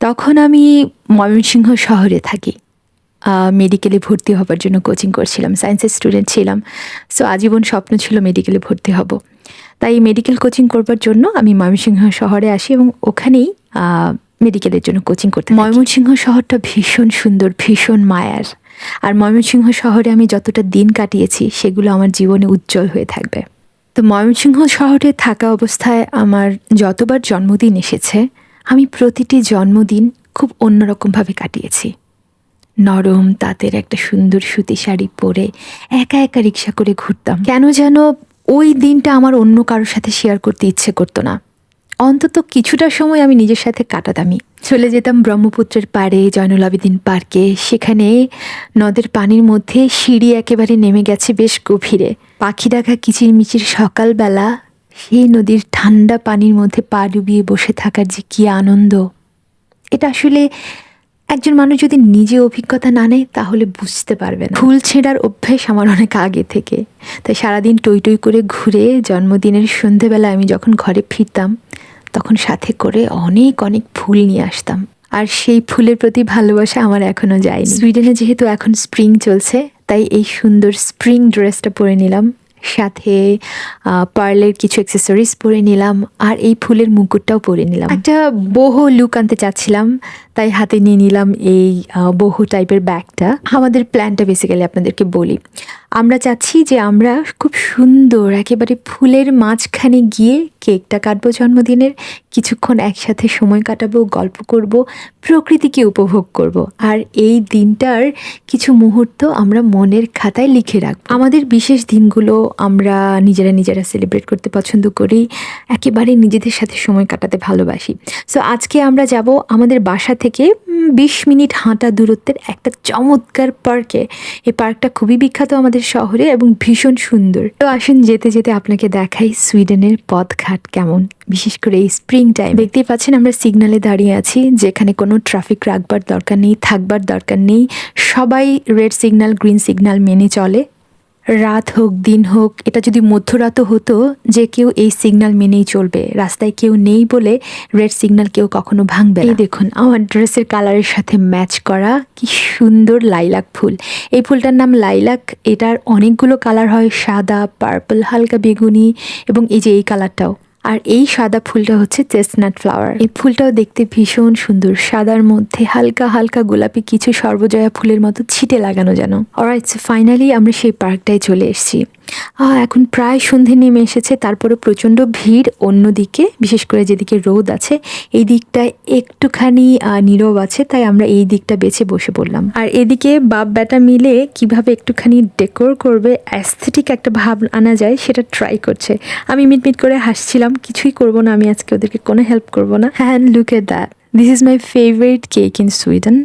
তখন আমি ময়মনসিংহ শহরে থাকি। মেডিকেলে ভর্তি হবার জন্য কোচিং করছিলাম সায়েন্সের স্টুডেন্ট ছিলাম। সো আজীবন স্বপ্ন ছিল মেডিকেলে ভর্তি হব। তাই মেডিকেল কোচিং করবার জন্য আমি ময়মনসিংহ শহরে আসি এবং ওখানেই মেডিকেলের জন্য কোচিং করতে ময়মনসিংহ শহরটা ভীষণ সুন্দর, ভীষণ মায়ার। আর ময়মনসিংহ শহরে আমি যতটা দিন কাটিয়েছি, সেগুলো আমার জীবনে উজ্জ্বল হয়ে থাকবে। তো ময়মনসিংহ শহরে থাকা অবস্থায় আমার যতবার জন্মদিন এসেছে আমি প্রতিটি জন্মদিন খুব অন্যরকমভাবে কাটিয়েছি। নরম তাঁতের একটা সুন্দর সুতি শাড়ি পরে একা একা রিক্সা করে ঘুরতাম। কেন যেন ওই দিনটা আমার অন্য কারোর সাথে শেয়ার করতে ইচ্ছে করতো না। অন্তত কিছুটা সময় আমি নিজের সাথে কাটাতামই। চলে যেতাম ব্রহ্মপুত্রের পাড়ে, জয়নুল আবেদিন পার্কে। সেখানে নদের পানির মধ্যে সিঁড়ি একেবারে নেমে গেছে বেশ গভীরে। পাখি দেখা কিচিরমিচির সকালবেলা সেই নদীর ঠান্ডা পানির মধ্যে পা ডুবিয়ে বসে থাকার যে কী আনন্দ। এটা আসলে একজন মানুষ যদি নিজে অভিজ্ঞতা না নেয়, তাহলে বুঝতে পারবে না। ফুল ছেঁড়ার অভ্যেস আমার অনেক আগে থেকে। তাই সারাদিন টই টই করে ঘুরে জন্মদিনের সন্ধেবেলা আমি যখন ঘরে ফিরতাম, তখন সাথে করে অনেক অনেক ফুল নিয়ে আসতাম। আর সেই ফুলের প্রতি ভালোবাসা আমার এখনও যায়নি। সুইডেনে যেহেতু এখন স্প্রিং চলছে, তাই এই সুন্দর স্প্রিং ড্রেসটা পরে নিলাম। সাথে পার্লের কিছু অ্যাক্সেসরিজ পরে নিলাম আর এই ফুলের মুকুটটাও পরে নিলাম। একটা বহু লুক আনতে চাচ্ছিলাম, তাই হাতে নিয়ে নিলাম এই বহু টাইপের ব্যাগটা আমাদের প্ল্যানটা বেসিক্যালি আপনাদেরকে বলি। আমরা চাচ্ছি যে আমরা খুব সুন্দর, একেবারে ফুলের মাঝখানে গিয়ে কেকটা কাটবো জন্মদিনের, কিছুক্ষণ একসাথে সময় কাটাবো, গল্প করব, প্রকৃতিকে উপভোগ করব। আর এই দিনটার কিছু মুহূর্ত আমরা মনের খাতায় লিখে রাখব। আমাদের বিশেষ দিনগুলো আমরা নিজেরা নিজেরা সেলিব্রেট করতে পছন্দ করি, একেবারে নিজেদের সাথে সময় কাটাতে ভালোবাসি। সো আজকে আমরা যাব আমাদের বাসা থেকে বিশ মিনিট হাঁটা দূরত্বের একটা চমৎকার পার্কে। এই পার্কটা খুবই বিখ্যাত আমাদের শহরে এবং ভীষণ সুন্দর। তো আসুন যেতে যেতে আপনাকে দেখাই সুইডেনের পথঘাট কেমন। বিশেষ করে এই স্প্রিং টাইম দেখতেই পাচ্ছেন আমরা সিগনালে দাঁড়িয়ে আছি, যেখানে কোনো ট্রাফিক রাখবার দরকার নেই, থাকবার দরকার নেই। সবাই রেড সিগনাল গ্রিন সিগনাল মেনে চলে। রাত হোক, দিন হোক, এটা যদি মধ্যরাতও হতো যে কেউ এই সিগনাল মেনেই চলবে, রাস্তায় কেউ নেই বলে রেড সিগনাল কেউ কখনো ভাঙবে এই দেখুন, আমার ড্রেসের কালারের সাথে ম্যাচ করা কি সুন্দর লাইলাক ফুল। এই ফুলটার নাম লাইলাক, এটার অনেকগুলো কালার হয়, সাদা, পার্পল, হালকা বেগুনি এবং এই যে এই কালারটাও। আর এই সাদা ফুলটা হচ্ছে চেস্টনাট ফ্লাওয়ার। এই ফুলটাও দেখতে ভীষণ সুন্দর। সাদার মধ্যে হালকা হালকা গোলাপি কিছু সর্বজয়া ফুলের মতো ছিটে লাগানো যেন। অলরাইট ফাইনালি আমরা সেই পার্কটায় চলে এসেছি। এখন প্রায় সন্ধে নেমে এসেছে, তারপরে প্রচণ্ড ভিড়। অন্যদিকে, বিশেষ করে যেদিকে রোদ আছে, এই দিকটায় একটুখানি নীরব আছে, তাই আমরা এই দিকটা বেছে বসে পড়লাম। আর এদিকে বাপ ব্যাটা মিলে কীভাবে একটুখানি ডেকোর করবে, অ্যাস্থেটিক একটা ভাব আনা যায়, সেটা ট্রাই করছে। আমি মিট মিট করে হাসছিলাম, কিছুই করব না, আমি আজকে ওদেরকে কোনো হেল্প করব না। হ্যাঁ look that this is my favourite cake in Sweden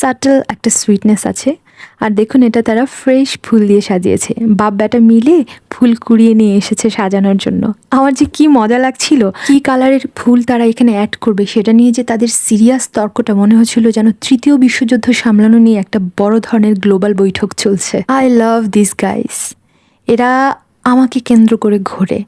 subtle একটা সুইটনেস আছে। আর দেখুন এটা তারা ফ্রেশ ফুল দিয়ে সাজিয়েছে। বাপ ব্যাটা মিলে ফুল কুড়িয়ে নিয়ে এসেছে সাজানোর জন্য। আমার যে কি মজা লাগছিল, কি কালারের ফুল তারা এখানে অ্যাড করবে সেটা নিয়ে যে তাদের সিরিয়াস তর্কটা মনে হচ্ছিল যেন তৃতীয় বিশ্বযুদ্ধ সামলানো নিয়ে একটা বড় ধরনের গ্লোবাল বৈঠক চলছে। আই লাভ দিস গাইস এরা আমাকে কেন্দ্র করে ঘোরে।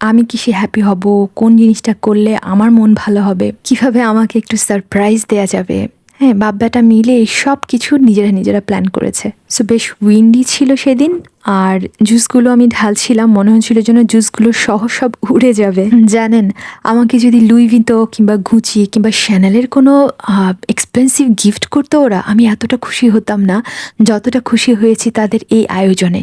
আমি কি সে হ্যাপি হব? কোন জিনিসটা করলে আমার মন ভালো হবে? কীভাবে আমাকে একটু সারপ্রাইজ দেয়া যাবে? হ্যাঁ বাপ বেটা মিলে সব কিছু নিজেরা নিজেরা প্ল্যান করেছে। সো বেশ উইন্ডি ছিল সেদিন। আর জুসগুলো আমি ঢালছিলাম মনে হচ্ছিল যেন জুসগুলো সহ সব উড়ে যাবে। জানেন আমাকে যদি লুই ভিতো কিংবা গুচি কিংবা শ্যানেলের কোনো এক্সপেন্সিভ গিফট করতো ওরা আমি এতটা খুশি হতাম না। যতটা খুশি হয়েছি তাদের এই আয়োজনে।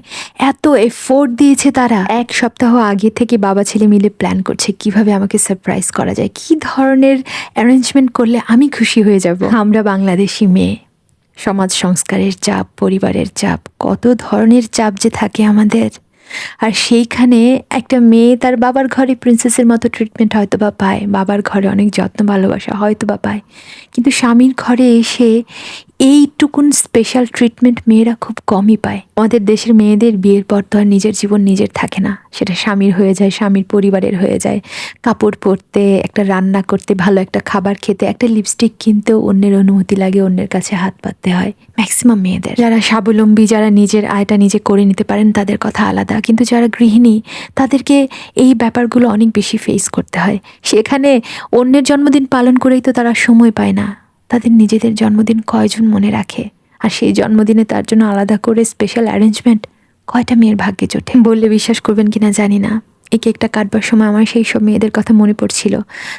এত এফোর্ট দিয়েছে তারা। এক সপ্তাহ আগে থেকে বাবা ছেলে মিলে প্ল্যান করছে কীভাবে আমাকে সারপ্রাইজ করা যায়। কি ধরনের অ্যারেঞ্জমেন্ট করলে আমি খুশি হয়ে যাব? আমরা বাংলাদেশি মেয়ে। সমাজ সংস্কারের চাপ, পরিবারের চাপ, কত ধরনের চাপ যে থাকে আমাদের। আর সেইখানে একটা মেয়ে তার বাবার ঘরে প্রিন্সেসের মতো ট্রিটমেন্ট হয়তো বা পায়, বাবার ঘরে অনেক যত্ন ভালোবাসা হয়তো বা পায়। কিন্তু স্বামীর ঘরে এসে এইটুকুন স্পেশাল ট্রিটমেন্ট মেয়েরা খুব কমই পায়। আমাদের দেশের মেয়েদের বিয়ের পর তো আর নিজের জীবন নিজের থাকে না। সেটা স্বামীর হয়ে যায়, স্বামীর পরিবারের হয়ে যায়। কাপড় পরতে, একটা রান্না করতে, ভালো একটা খাবার খেতে, একটা লিপস্টিক কিনতেও অন্যের অনুমতি লাগে, অন্যের কাছে হাত পাততে হয়। ম্যাক্সিমাম মেয়েদের। যারা স্বাবলম্বী, যারা নিজের আয়টা নিজে করে নিতে পারেন, তাদের কথা আলাদা। কিন্তু যারা গৃহিণী, তাদেরকে এই ব্যাপারগুলো অনেক বেশি ফেস করতে হয়। সেখানে অন্যের জন্মদিন পালন করেই তো তারা সময় পায় না। তাদের নিজেদের জন্মদিন কয়জন মনে রাখে? আর সেই জন্মদিনে তার জন্য আলাদা করে স্পেশাল অ্যারেঞ্জমেন্ট কয়টা মেয়ের ভাগ্যে জোটে? বললে বিশ্বাস করবেন কিনা জানি না। এই কেকটা কাটবার সময় আমার সেই সব মেয়েদের কথা মনে পড়ছিল।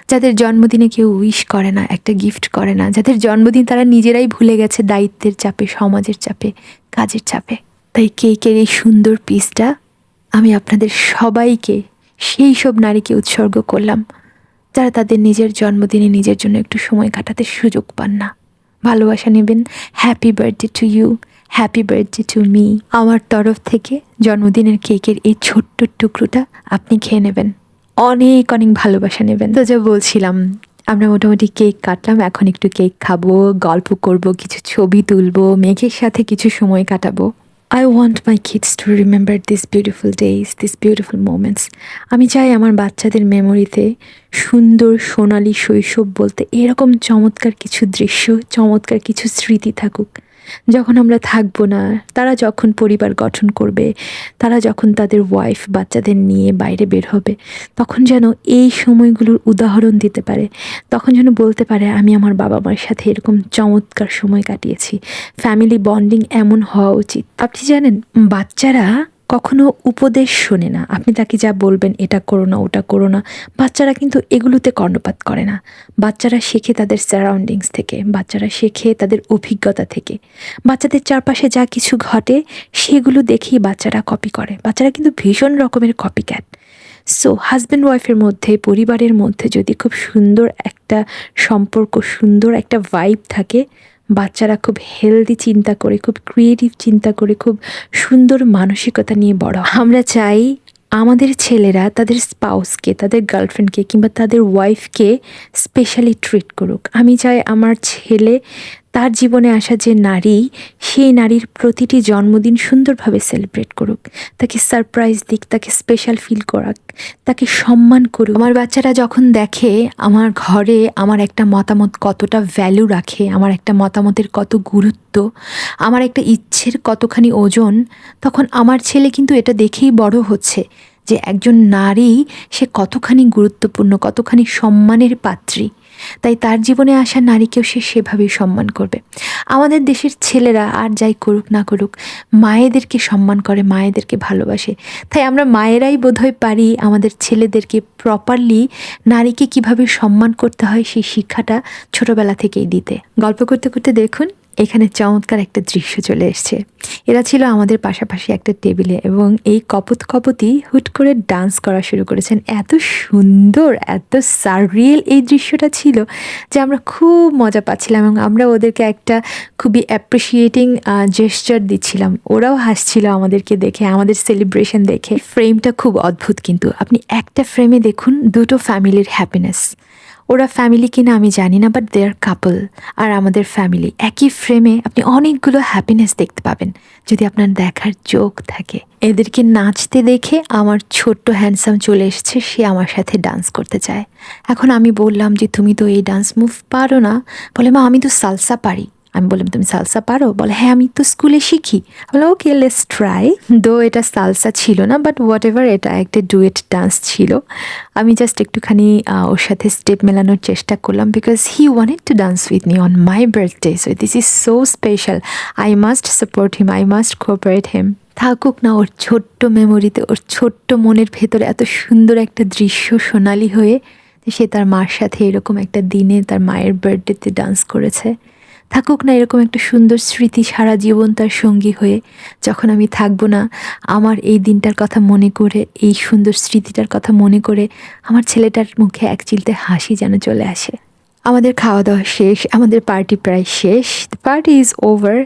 যাদের জন্মদিনে কেউ উইশ করে না, একটা গিফট করে না, যাদের জন্মদিন তারা নিজেরাই ভুলে গেছে দায়িত্বের চাপে, সমাজের চাপে, কাজের চাপে। তাই কেকের এই সুন্দর পিসটা আমি আপনাদের সবাইকে, সেই সব নারীকে উৎসর্গ করলাম। যারা তাদের নিজের জন্মদিনে নিজের জন্য একটু সময় কাটাতে সুযোগ পান না। ভালোবাসা নেবেন happy birthday to you happy birthday to me আমার তরফ থেকে জন্মদিনের কেকের এই ছোট্ট টুকরোটা আপনি খেয়ে নেবেন। অনেক অনেক ভালোবাসা নেবেন। তো যা বলছিলাম, আমরা মোটামুটি কেক কাটলাম, এখন একটু কেক খাব, গল্প করব, কিছু ছবি তুলবো, মেঘের সাথে কিছু সময় কাটাবো। I want my kids to remember this beautiful days this beautiful moments আমি চাই আমার বাচ্চাদের মেমোরিতে সুন্দর সোনালি শৈশব বলতে এরকম চমৎকার কিছু দৃশ্য, চমৎকার কিছু স্মৃতি থাকুক। যখন আমরা থাকব না, তারা যখন পরিবার গঠন করবে, তারা যখন তাদের ওয়াইফ বাচ্চাদের নিয়ে বাইরে বের হবে, তখন যেন এই সময়গুলোর উদাহরণ দিতে পারে। তখন যেন বলতে পারে, আমি আমার বাবা মার সাথে এরকম চমৎকার সময় কাটিয়েছি। ফ্যামিলি বন্ডিং এমন হওয়া উচিত। আপনি জানেন, বাচ্চারা কখনো উপদেশ শোনে না। আপনি তাকে যা বলবেন, এটা করো না, ওটা করো না। বাচ্চারা কিন্তু এগুলোতে কর্ণপাত করে না। বাচ্চারা শেখে তাদের সারাউন্ডিংস থেকে, বাচ্চারা শেখে তাদের অভিজ্ঞতা থেকে। বাচ্চাদের চারপাশে যা কিছু ঘটে, সেগুলো দেখেই বাচ্চারা কপি করে। বাচ্চারা কিন্তু ভীষণ রকমের কপি ক্যাট সো হাজব্যান্ড ওয়াইফের মধ্যে, পরিবারের মধ্যে যদি খুব সুন্দর একটা সম্পর্ক, সুন্দর একটা ভাইব থাকে বাচ্চারা খুব হেলদি চিন্তা করে, খুব ক্রিয়েটিভ চিন্তা করে, খুব সুন্দর মানসিকতা নিয়ে বড় আমরা চাই আমাদের ছেলেরা, তাদের স্পাউসকে তাদের গার্লফ্রেন্ডকে কিংবা তাদের ওয়াইফকে স্পেশালি ট্রিট করুক। আমি চাই আমার ছেলে তার জীবনে আসা যে নারী, সেই নারীর প্রতিটি জন্মদিন সুন্দরভাবে সেলিব্রেট করুক। তাকে সারপ্রাইজ দিক, তাকে স্পেশাল ফিল করাক, তাকে সম্মান করুক। আমার বাচ্চারা যখন দেখে আমার ঘরে আমার একটা মতামত কতটা ভ্যালু রাখে, আমার একটা মতামতের কত গুরুত্ব, আমার একটা ইচ্ছের কতখানি ওজন, তখন আমার ছেলে কিন্তু এটা দেখেই বড় হচ্ছে যে একজন নারী সে কতখানি গুরুত্বপূর্ণ, কতখানি সম্মানের পাত্রী। তাই তার জীবনে আসা নারীকেও সে সেভাবেই সম্মান করবে। আমাদের দেশের ছেলেরা আর যাই করুক না করুক, মায়েদেরকে সম্মান করে, মায়েদেরকে ভালোবাসে। তাই আমরা মায়েরাই বোধহয় পারি আমাদের ছেলেদেরকে প্রপারলি নারীকে কীভাবে সম্মান করতে হয় সেই শিক্ষাটা ছোটবেলা থেকেই দিতে। গল্প করতে করতে দেখুন এখানে চমৎকার একটা দৃশ্য চলে এসছে। এরা ছিল আমাদের পাশাপাশি একটা টেবিলে এবং এই কপত কপতি হুট করে ডান্স করা শুরু করেছেন। এত সুন্দর, এত সারিয়েল এই দৃশ্যটা ছিল যে আমরা খুব মজা পাচ্ছিলাম এবং আমরা ওদেরকে একটা খুবই অ্যাপ্রিসিয়েটিং জেস্টার দিচ্ছিলাম। ওরাও হাসছিল আমাদেরকে দেখে, আমাদের সেলিব্রেশন দেখে। ফ্রেমটা খুব অদ্ভুত কিন্তু। আপনি একটা ফ্রেমে দেখুন, দুটো ফ্যামিলির হ্যাপিনেস ওরা ফ্যামিলি কিনা আমি জানি না বাট দেয়ার কাপল আর আমাদের ফ্যামিলি একই ফ্রেমে আপনি অনেকগুলো হ্যাপিনেস দেখতে পাবেন। যদি আপনার দেখার চোখ থাকে। এদেরকে নাচতে দেখে আমার ছোট্ট হ্যান্ডসাম চলে এসেছে, সে আমার সাথে ডান্স করতে চায়। এখন আমি বললাম যে, তুমি তো এই ডান্স মুভ পারো না। বলে, মা, আমি তো সালসা পারি। আমি বললাম, তুমি সালসা পারো? বলে হ্যাঁ আমি তো স্কুলে শিখি। বলে ওকে লেস ট্রাই দো এটা সালসা ছিল না বাট হোয়াট এভার এটা একটা ডুয়েট ডান্স ছিল। আমি জাস্ট একটুখানি ওর সাথে স্টেপ মেলানোর চেষ্টা করলাম because he wanted to dance with me on my birthday so this is so special I must support him I must cooperate him থাকুক না ওর ছোট্ট মেমোরিতে ওর ছোট্ট মনের ভেতরে এত সুন্দর একটা দৃশ্য সোনালি হয়ে সে তার মার সাথে এরকম একটা দিনে তার মায়ের বার্থডেতে ডান্স করেছে। থাকুক না এরকম একটা সুন্দর স্মৃতি সারা জীবন তার সঙ্গী হয়ে, যখন আমি থাকব না, আমার এই দিনটার কথা মনে করে, এই সুন্দর স্মৃতিটার কথা মনে করে আমার ছেলেটার মুখে এক চিলতে হাসি যেন চলে আসে। আমাদের খাওয়া দাওয়া শেষ, আমাদের পার্টি প্রায় শেষ দ্য পার্টি ইজ ওভার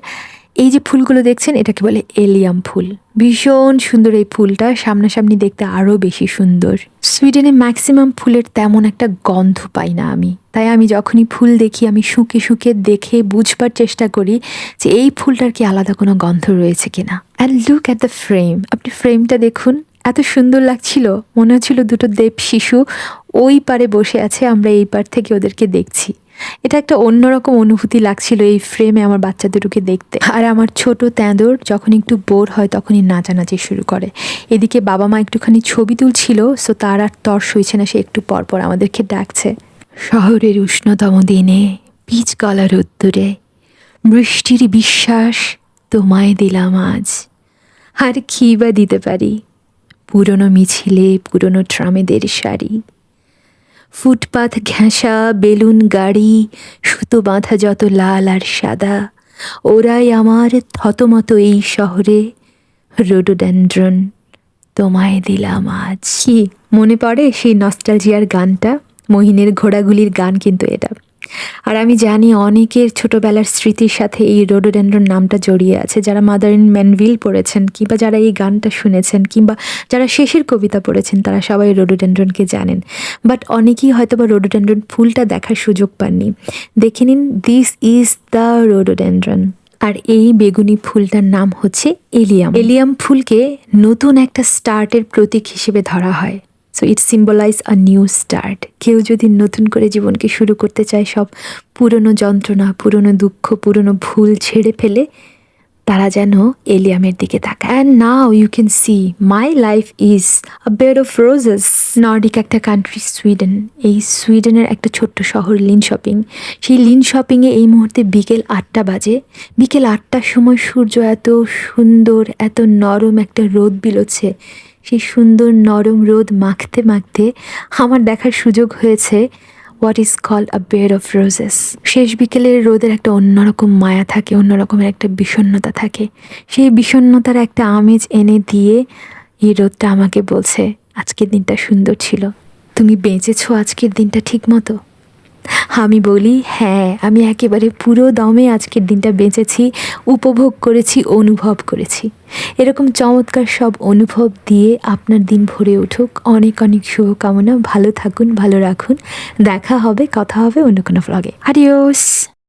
এই যে ফুলগুলো দেখছেন, এটাকে বলে এলিয়াম ফুল। ভীষণ সুন্দর এই ফুলটা, সামনাসামনি দেখতে আরও বেশি সুন্দর। সুইডেনে ম্যাক্সিমাম ফুলের তেমন একটা গন্ধ পাই না আমি। তাই আমি যখনই ফুল দেখি, আমি শুকে শুকে দেখে বুঝবার চেষ্টা করি যে এই ফুলটার কি আলাদা কোনো গন্ধ রয়েছে কিনা। And look at the frame আপনি ফ্রেমটা দেখুন। এত সুন্দর লাগছিল। মনে হচ্ছিল দুটো দেব শিশু ওই পারে বসে আছে, আমরা এই পার থেকে ওদেরকে দেখছি। এটা একটা অন্যরকম অনুভূতি লাগছিল এই ফ্রেমে আমার বাচ্চা দুটোকে দেখতে। আর আমার ছোট তেঁদর যখন একটু বোর হয় তখনই নাচানাচি শুরু করে। এদিকে বাবা মা একটুখানি ছবি তুলছিল সো তার আর তর সইছে না, সে একটু পর পর আমাদেরকে ডাকছে। শহরের উষ্ণতম দিনে, পিচ গলার উত্তরে, বৃষ্টির বিশ্বাস তোমায় দিলাম আজ। আর কী বা দিতে পারি? পুরনো মিছিলে, পুরনো ট্রামেদের শাড়ি। ফুটপাথ ঘেঁষা বেলুন, গাড়ি, সুতো বাঁধা যত লাল আর সাদা, ওরাই আমার থতমত এই শহরে। রোডোডেন্ড্রন তোমায় দিলাম আজ। কি মনে পড়ে সেই নস্টালজিয়ার গানটা? মহিনের ঘোড়াগুলির গান কিন্তু এটা। আর আমি জানি অনেকের ছোটবেলার স্মৃতির সাথে এই রোডোডেন্ড্রন নামটা জড়িয়ে আছে। যারা মাদার ইন ম্যানভিল পড়েছেন কিংবা যারা এই গানটা শুনেছেন কিংবা যারা শেষের কবিতা পড়েছেন, তারা সবাই রোডোডেন্ড্রনকে জানেন। বাট অনেকেই হয়তো বা রোডোডেন্ড্রন ফুলটা দেখার সুযোগ পাননি। দেখে নিন দিস ইজ দ্য রোডোডেন্ড্রন। আর এই বেগুনি ফুলটার নাম হচ্ছে এলিয়াম। এলিয়াম ফুলকে নতুন একটা স্টার্টের প্রতীক হিসেবে ধরা হয়। So it symbolise a new start কেউ যদি নতুন করে জীবনকে শুরু করতে চায় সব পুরনো যন্ত্রণা, পুরনো দুঃখ, পুরনো ভুল ছেড়ে ফেলে, তারা যেন এলিয়ামের দিকে তাকায়। And now you can see my life is a bed of roses Nordic একটা কান্ট্রি সুইডেন এই সুইডেনের একটা ছোট্ট শহর লিন শপিং সেই লিন শপিংয়ে এই মুহূর্তে বিকেল আটটা বাজে। বিকেল আটটার সময় সূর্য এত সুন্দর, এত নরম একটা রোদ বিলোচ্ছে। সেই সুন্দর নরম রোদ মাখতে মাখতে আমার দেখার সুযোগ হয়েছে what is call a bed of roses শেষ বিকেলের রোদের একটা অন্যরকম মায়া থাকে, অন্যরকমের একটা বিষণ্ণতা থাকে। সেই বিষণ্ণতার একটা আমেজ এনে দিয়ে এই রোদটা আমাকে বলছে, আজকের দিনটা সুন্দর ছিল। তুমি বেঁচেছো আজকের দিনটা ঠিক মতো আমি বলি হ্যাঁ আমি একেবারে পুরো দমে আজকের দিনটা বেঁচেছি, উপভোগ করেছি, অনুভব করেছি। এরকম চমৎকার সব অনুভব দিয়ে আপনার দিন ভরে উঠুক। অনেক অনেক শুভকামনা। ভালো থাকুন, ভালো রাখুন। দেখা হবে, কথা হবে অন্য কোনো ফ্লগে আডিওস